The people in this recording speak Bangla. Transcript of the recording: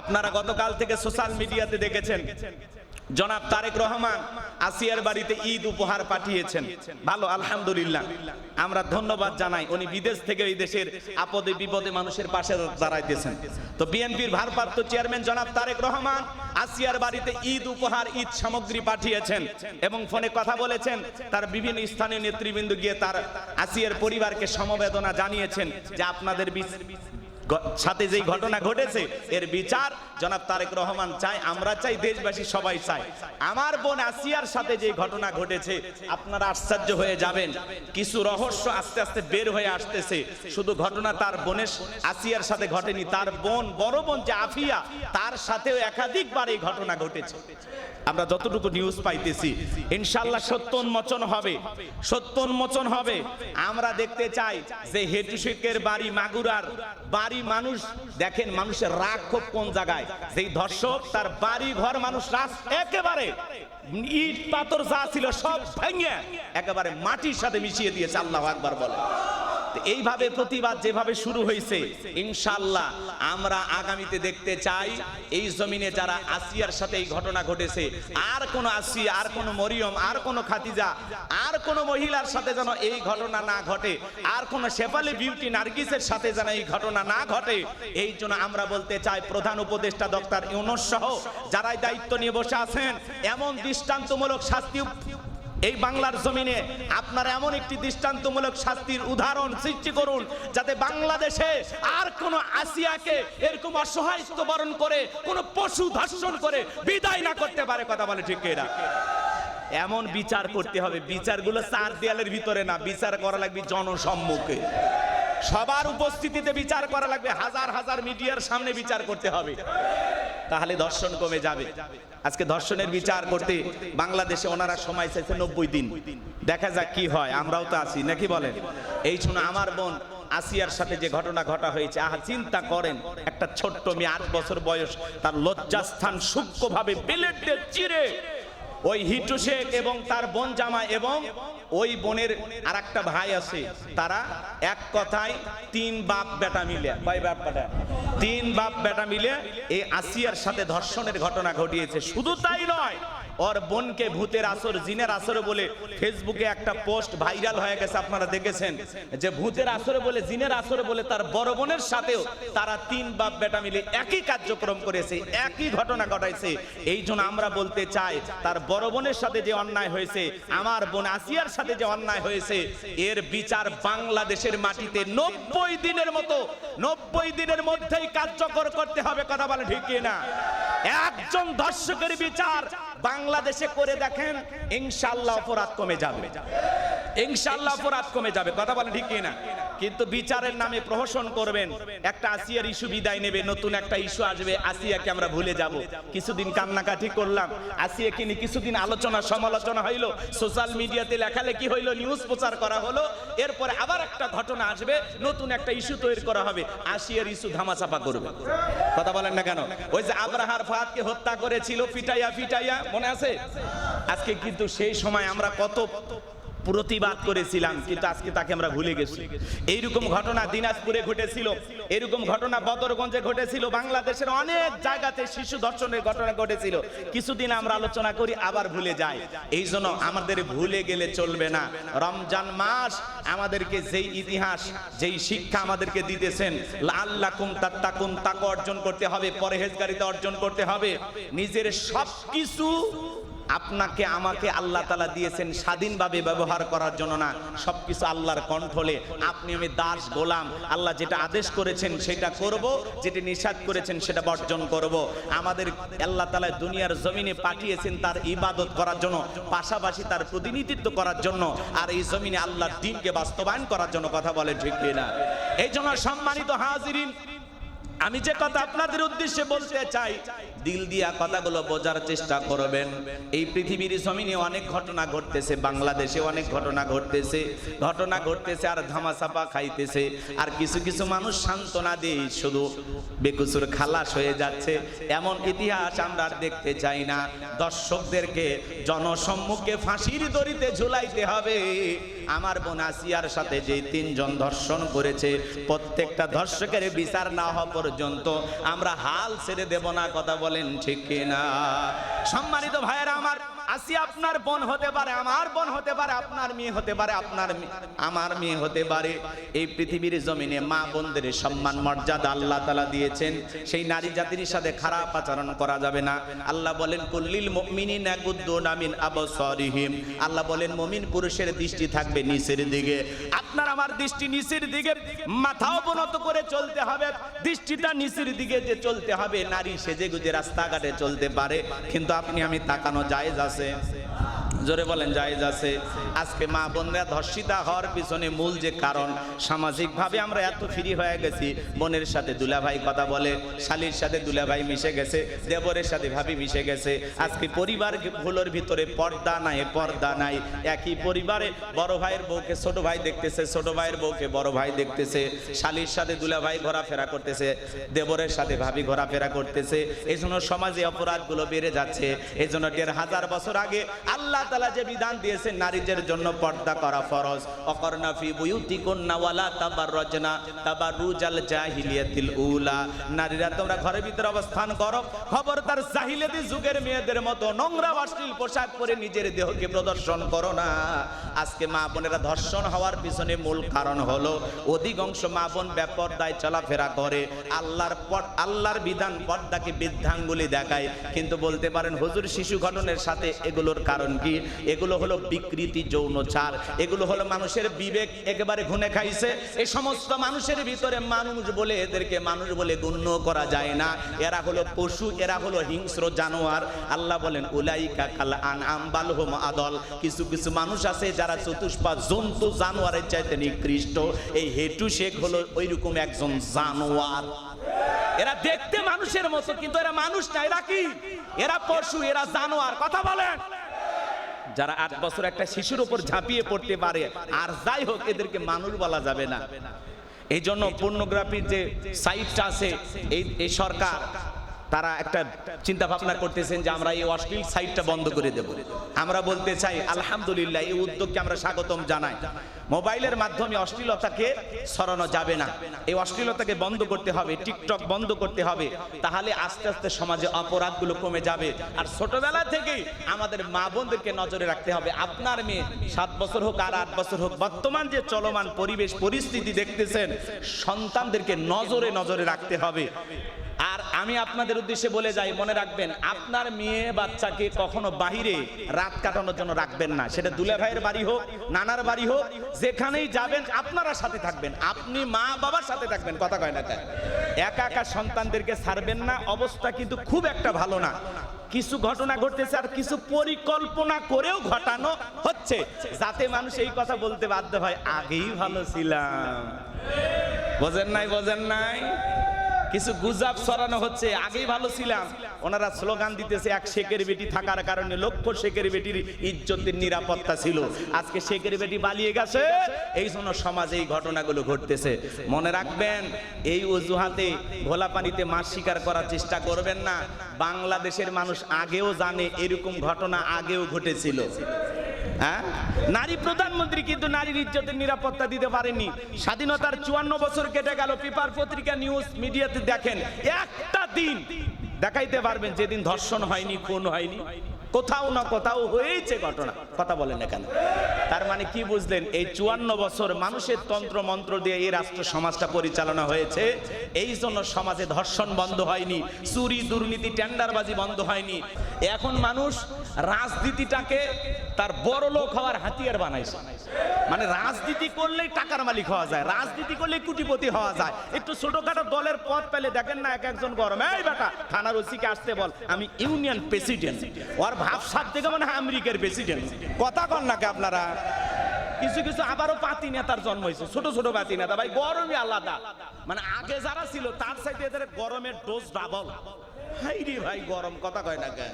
আপনারা গতকাল থেকে সোশ্যাল মিডিয়াতে দেখেছেন। জনাব তারেক রহমান আসিয়ার বাড়িতে ঈদ উপহার পাঠিয়েছেন। ভালো, আলহামদুলিল্লাহ। আমরা ধন্যবাদ জানাই। উনি বিদেশ থেকে এই দেশের আপদে বিপদে মানুষের পাশে দাঁড়াইতেছেন। তো বিএনপির ভারপ্রাপ্ত চেয়ারম্যান জনাব তারেক রহমান আসিয়ার বাড়িতে ঈদ উপহার, ঈদ সামগ্রী পাঠিয়েছেন এবং ফোনে কথা বলেছেন। তার বিভিন্ন স্থানীয় নেতৃবৃন্দ গিয়ে তার আসিয়ার পরিবারকে সমবেদনা জানিয়েছেন যে আপনাদের সাথে যেই ঘটনা ঘটেছে এর বিচার জনাব তারেক রহমান চাই আমরা চাই দেশবাসী সবাই চাই আমার বোন আসিয়ার সাথে যে ঘটনা ঘটেছে আপনারা আশ্চর্য হয়ে যাবেন। কিছু রহস্য আস্তে আস্তে বের হয়ে আসতেছে। শুধু ঘটনা তার বোনের আসিয়ার সাথে ঘটেনি তার বোন বড় বোন যে আফিয়া তার সাথেও একাধিকবার এই ঘটনা ঘটেছে। আমরা যতটুকু নিউজ পাইতেছি ইনশাল্লাহ সত্য উন্মোচন হবে সত্য উন্মোচন হবে। আমরা দেখতে চাই যে শেখের বাড়ি মাগুরার বাড়ি মানুষ, দেখেন মানুষের রাগ খুব কোন জায়গায়? যেই ধর্ষক, তার বাড়ি ঘর মানুষ রাস একেবারে ইট, পাথর যা ছিল সব ভেঙে, একেবারে মাটির সাথে মিশিয়ে দিয়েছে, আল্লাহ আকবার বলে। এইভাবে প্রতিবাদ যেভাবে শুরু হয়েছে ইনশাল্লাহ আমরা আগামীতে দেখতে চাই এই জমিনে যারা আসিয়ার সাথে এই ঘটনা ঘটেছে, আর কোন আসিয়া আর কোন মরিয়ম, আর কোন খাতিজা আর কোন মহিলার সাথে যেন এই ঘটনা না ঘটে, আর কোন শেফালি বিউটি নার্গিসের সাথে যেন এই ঘটনা না ঘটে, এই জন্য আমরা বলতে চাই প্রধান উপদেষ্টা ডক্টর ইউনুস সহ, যারাই দায়িত্ব নিয়ে বসে আছেন, এমন দৃষ্টান্তমূলক শাস্তি এই বাংলার জমিনে আপনার এমন একটি দৃষ্টান্তমূলক শাস্তির উদাহরণ সৃষ্টি করুন, যাতে বাংলাদেশে আর কোনো আসিয়াকে এরকম অসহায়ত্ব বরণ করে, কোনো পশু ধর্ষণ করে বিদায় না করতে পারে, কথা বলে ঠিক এরা এমন বিচার করতে হবে, বিচারগুলো চার দেয়ালের ভিতরে না, বিচার করা লাগবে জনসম্মুখে। সবার উপস্থিতিতে বিচার করা লাগবে, হাজার হাজার মিডিয়ার সামনে বিচার করতে হবে। তাহলে ধর্ষণ কমে যাবে। আজকে ধর্ষণের বিচার করতে বাংলাদেশে ওনারা সময় চাইছে নব্বই দিন। দেখা যাক কি হয়, আমরাও তো আছি, নাকি বলেন? এই শুনে আমার বোন আসিয়ার সাথে যে ঘটনা ঘটা হয়েছে, আহা, চিন্তা করেন, একটা ছোট্ট মেয়ে, আট বছর বয়স, তার লজ্জাস্থান সূক্ষ্মভাবে বেলেট চিরে ওই হিটু শেখ এবং তার বোন জামা এবং ওই বোনের আর একটা ভাই আছে, তারা এক কথায় তিন বাপ বেটা মিলে। ভাই বাপ বেটা? তিন বাপ বেটা মিলে এই আসিয়ার সাথে ধর্ষণের ঘটনা ঘটিয়েছে। শুধু তাই নয় ওর বোনকে ভূতের আসর জিনের আসরে বলে ফেসবুকে একটা পোস্ট ভাইরাল হয়ে গেছে আপনারা দেখেছেন যে ভূতের আসরে বলে জিনের আসরে বলে তার বড় বোনের সাথেও তারা তিন বাপ বেটা মিলে একই কার্যক্রম করেছে একই ঘটনা ঘটাইছে এই জন্য আমরা বলতে চাই তার বড় বোনের সাথে যে অন্যায় হয়েছে আমার বোন আসিয়ার সাথে যে অন্যায় হয়েছে, এর বিচার বাংলাদেশের মাটিতে নব্বই দিনের মতো, নব্বই দিনের মধ্যেই কার্যকর করতে হবে, কথা বলে ঠিক না একজন দর্শকের বিচার বাংলাদেশে করে দেখেন ইনশাল্লাহ অপরাধ কমে যাবে। ইনশাল্লাহ অপরাধ কমে যাবে। কথা বলেন ঠিক না কিন্তু বিচারের নামে প্রহসন করবেন। একটা আসিয়ার ইস্যু বিদায় নেবে, নতুন একটা ইস্যু আসবে, আসিয়াকে আমরা ভুলে যাব। কিছুদিন কান্নাকাটি করলাম, আসিয়াকে নিয়ে কিছুদিন আলোচনা, সমালোচনা হইল। সোশ্যাল মিডিয়াতে লেখালেখি হইল, নিউজ প্রচার করা হলো। এরপরে আবার একটা ঘটনা আসবে, নতুন একটা ইস্যু তৈরি করা হবে। আসিয়ার ইস্যু ধামাচাপা করবে। কথা বলেন না কেন? ওই যে আব্রাহার ফাহাদকে হত্যা করেছিল পিটাইয়া পিটাইয়া মনে আছে? আজকে কিন্তু সেই সময় আমরা কত প্রতিবাদ করেছিলাম, কিন্তু আজকে তাকে আমরা ভুলে গেছি। এইরকম ঘটনা দিনাজপুরে ঘটেছিল এরকম ঘটনা বদরগঞ্জে ঘটেছিল, বাংলাদেশের অনেক জায়গাতে শিশু ধর্ষণের ঘটনা ঘটেছিল। কিছুদিন আমরা আলোচনা করি, আবার ভুলে যাই। এই জন্য আমাদের ভুলে গেলে চলবে না। রমজান মাস আমাদেরকে যেই ইতিহাস, যেই শিক্ষা আমাদেরকে দিতেছেন আল্লাহ কুম তাত্তাকুম তাকে অর্জন করতে হবে, পরহেজগারিতা অর্জন করতে হবে। নিজের সব কিছু আপনাকে, আমাকে আল্লাহ তালা দিয়েছেন স্বাধীনভাবে ব্যবহার করার জন্য না, সবকিছু আল্লাহর কণ্ঠলে। আপনি আমি দাস গোলাম, আল্লাহ যেটা আদেশ করেছেন সেটা করব, যেটা নিষাদ করেছেন সেটা বর্জন করব। আমাদের আল্লাহ তালা দুনিয়ার জমিনে পাঠিয়েছেন তার ইবাদত করার জন্য, পাশাপাশি তার প্রতিনিধিত্ব করার জন্য, আর এই জমিনে আল্লাহর দিনকে বাস্তবায়ন করার জন্য কথা বলে ঠিক না এই জন্য সম্মানিত হাজিরিন আমি যে কথা আপনাদের উদ্দেশ্যে বলতে চাই, দিল দিয়া কথাগুলো বোঝার চেষ্টা করবেন। এই পৃথিবীর জমিনে অনেক ঘটনা ঘটতেছে, বাংলাদেশে অনেক ঘটনা ঘটতেছে ঘটনা ঘটতেছে আর ধামাচাপা খাইতেছে। আর কিছু কিছু মানুষ সান্ত্বনা দিয়ে, শুধু বেকুচুর খালাস হয়ে যাচ্ছে। এমন ইতিহাস আমরা দেখতে চাই না। দর্শকদেরকে জনসম্মুখে ফাঁসির দড়িতে ঝুলাইতে হবে। আমার বোন আসিয়ার সাথে যে তিনজন ধর্ষণ করেছে, প্রত্যেকটা ধর্ষকের বিচার না হওয়া পর্যন্ত আমরা হাল ছেড়ে দেব না, কথা বলেন ঠিক কিনা? সম্মানিত ভাইয়েরা আমার আসি আপনার বোন হতে পারে, আমার বোন হতে পারে, আপনার মেয়ে হতে পারে, আপনার আমার মেয়ে হতে পারে। এই পৃথিবীর জমিনে মা বোনদের সম্মান, মর্যাদা আল্লাহ তালা দিয়েছেন। সেই নারী জাতির সাথে খারাপ আচরণ করা যাবে না। আল্লাহ বলেন কুল্লিল মুমিনিন ইয়াগুদ্দুনা মিন আল্লাহ বলেন, মুমিন পুরুষের দৃষ্টি থাকবে নিচের দিকে। আপনার আমার দৃষ্টি নিচের দিকে মাথা অবনত করে চলতে হবে। দৃষ্টিটা নিচের দিকে যে চলতে হবে, নারী সেজে গুজে রাস্তাঘাটে চলতে পারে। কিন্তু আপনি, আমি তাকানো জায়েজ আছে hace জোরে বলেন, জায়েজ আছে। আজকে মা বোনরা ধর্ষিতা হওয়ার পিছনে মূল যে কারণ, সামাজিকভাবে আমরা এত ফ্রি হয়ে গেছি। বোনের সাথে দুলাভাই কথা বলে, শালির সাথে দুলাভাই মিশে গেছে, দেবরের সাথে ভাবি মিশে গেছে। আজকে পরিবারগুলোর ভিতরে পর্দা নাই পর্দা নাই। একই পরিবারে বড় ভাইয়ের বউকে ছোট ভাই দেখতেছে, ছোট ভাইয়ের বউকে বড় ভাই দেখতেছে। শালির সাথে দুলাভাই ঘোরাফেরা করতেছে, দেবরের সাথে ভাবি ঘোরাফেরা করতেছে। এই জন্য সমাজে অপরাধগুলো বেড়ে যাচ্ছে। এই জন্য দেড় হাজার বছর আগে আল্লাহ যে বিধান দিয়েছেন নারীদের জন্য পর্দা করা ফরজ। জাহিলিয়াতিল উলা। নারীরা তোমরা ঘরের ভিতরে অবস্থান করো। খবরদার জাহিলিয়াতি যুগের মেয়েদের মতো নোংরা অশ্লীল পোশাক পরে নিজের দেহকে প্রদর্শন করো না। আজকে মা বোনেরা ধর্ষণ হওয়ার পিছনে মূল কারণ হলো, অধিকাংশ মা বোন বেপর্দায় চলাফেরা করে। আল্লাহর আল্লাহর বিধান পর্দাকে বৃদ্ধাঙ্গুলি দেখায়। কিন্তু বলতে পারেন হুজুর শিশু ঘটনের সাথে এগুলোর কারণ কি? এগুলো হলো বিকৃতি যৌনচার এগুলো হলো মানুষের বিবেক একেবারে ঘুনে খাইছে। এই সমস্ত মানুষের ভিতরে মানুষ বলে এদেরকে মানুষ বলে গণ্য করা যায় না। এরা হলো পশু, এরা হলো হিংস্র জানোয়ার। আল্লাহ বলেন, উলাইকা কাল আন আম্বালহুম আদল। কিছু কিছু মানুষ আছে যারা চতুষ্পা জন্তু জানোয়ারের চাইতে নিকৃষ্ট। এই হেটু শেখ হলো ওইরকম একজন জানোয়ার। এরা দেখতে মানুষের মতো, কিন্তু এরা মানুষ না। এরা কি? এরা পশু, এরা জানোয়ার। কথা বলেন। যারা আট বছর একটা শিশুর উপর ঝাঁপিয়ে পড়তে পারে, আর যাই হোক, এদেরকে মানুষ বলা যাবে না। এই জন্য পর্নোগ্রাফির যে সাইটটা আছে, এই এই সরকার, তারা একটা চিন্তা ভাবনা করতেছেন যে আমরা এই অশ্লীল সাইটটা বন্ধ করে দেব। আমরা বলতে চাই, আলহামদুলিল্লাহ, এই উদ্যোগকে আমরা স্বাগতম জানাই। মোবাইলের মাধ্যমে অশ্লীলতাকে সরানো যাবে না। এই অশ্লীলতাকে বন্ধ করতে হবে, টিকটক বন্ধ করতে হবে। তাহলে আস্তে আস্তে সমাজে অপরাধগুলো কমে যাবে। আর ছোটবেলা থেকেই আমাদের মা বোনদেরকে নজরে রাখতে হবে, আপনার মেয়ে সাত বছর হোক আর আট বছর হোক, বর্তমান যে চলমান পরিবেশ, পরিস্থিতি দেখতেছেন, সন্তানদেরকে নজরে নজরে রাখতে হবে। আর আমি আপনাদের উদ্দেশ্যে বলে যাই, মনে রাখবেন, আপনার মেয়ে বাচ্চাকে কখনো বাহিরে রাত কাটানোর জন্য রাখবেন না। সেটা দুলে ভাইয়ের বাড়ি হোক, নানার বাড়ি হোক, যেখানেই যাবেন আপনারা সাথে থাকবেন। আপনি মা বাবার সাথে থাকবেন, কথা কয় না? একা একা সন্তানদেরকে ছাড়বেন না, অবস্থা কিন্তু খুব একটা ভালো না। কিছু ঘটনা ঘটতেছে আর কিছু পরিকল্পনা করেও ঘটানো হচ্ছে, যাতে মানুষ এই কথা বলতে বাধ্য হয়। আগেই ভালো ছিলাম। বোঝেন নাই বোঝেন নাই? কিছু গুজাব ছড়ানো হচ্ছে, আগেই ভালো ছিলাম। ওনারা স্লোগান দিতেছে, এক শেখের বেটি থাকার কারণে লক্ষ শেখের বেটির ইজ্জতের নিরাপত্তা ছিল। আজকে শেখের বেটি পালিয়ে গেছে, এই জন্য সমাজে এই ঘটনাগুলো ঘটতেছে। মনে রাখবেন, এই অজুহাতে ঘোলা পানিতে মাছ শিকার করার চেষ্টা করবেন না। বাংলাদেশের মানুষ আগেও জানে, এরকম ঘটনা আগেও ঘটেছিল। হ্যাঁ? নারী প্রধানমন্ত্রী কিন্তু নারীর ইজ্জতের নিরাপত্তা দিতে পারেনি স্বাধীনতার চুয়ান্ন বছর কেটে গেল, পেপার, পত্রিকা, নিউজ, মিডিয়াতে দেখেন, একটা দিন দেখাইতে পারবেন, যেদিন ধর্ষণ হয়নি, খুন হয়নি, কোথাও না কোথাও হয়েছে ঘটনা। কথা বলেন এখানে তার মানে কি বুঝলেন? এই চুয়ান্ন বছর মানুষের তন্ত্র মন্ত্র দিয়ে এই রাষ্ট্র সমাজটা পরিচালনা হয়েছে। এই জন্য সমাজে ধর্ষণ বন্ধ হয়নি, চুরি, দুর্নীতি, টেন্ডারবাজি বন্ধ হয়নি। এখন মানুষ রাজনীতিটাকে তার বড় লোক হওয়ার হাতিয়ার বানাইছে। মানে রাজনীতি করলেই টাকার মালিক হওয়া যায়, রাজনীতি করলেই কুটিপতি হওয়া যায়। একটু ছোটখাটো দলের পথ পেলে দেখেন না এক একজন গরম। এই বেটা, থানার ওসিকে আসতে বল, আমি ইউনিয়ন প্রেসিডেন্ট। ওর ভাবসাব থেকে মনে হয় আমেরিকার প্রেসিডেন্ট। কথা কন নাকি আপনারা? কিছু কিছু আবারও পাতি নেতার জন্ম হয়েছে, ছোট ছোট পাতি নেতা। ভাই, গরমই আলাদা। মানে আগে যারা ছিল, তার সাথে এদের গরমের ডোজ ডাবল হাই রে ভাই, গরম, কথা কয় না কে?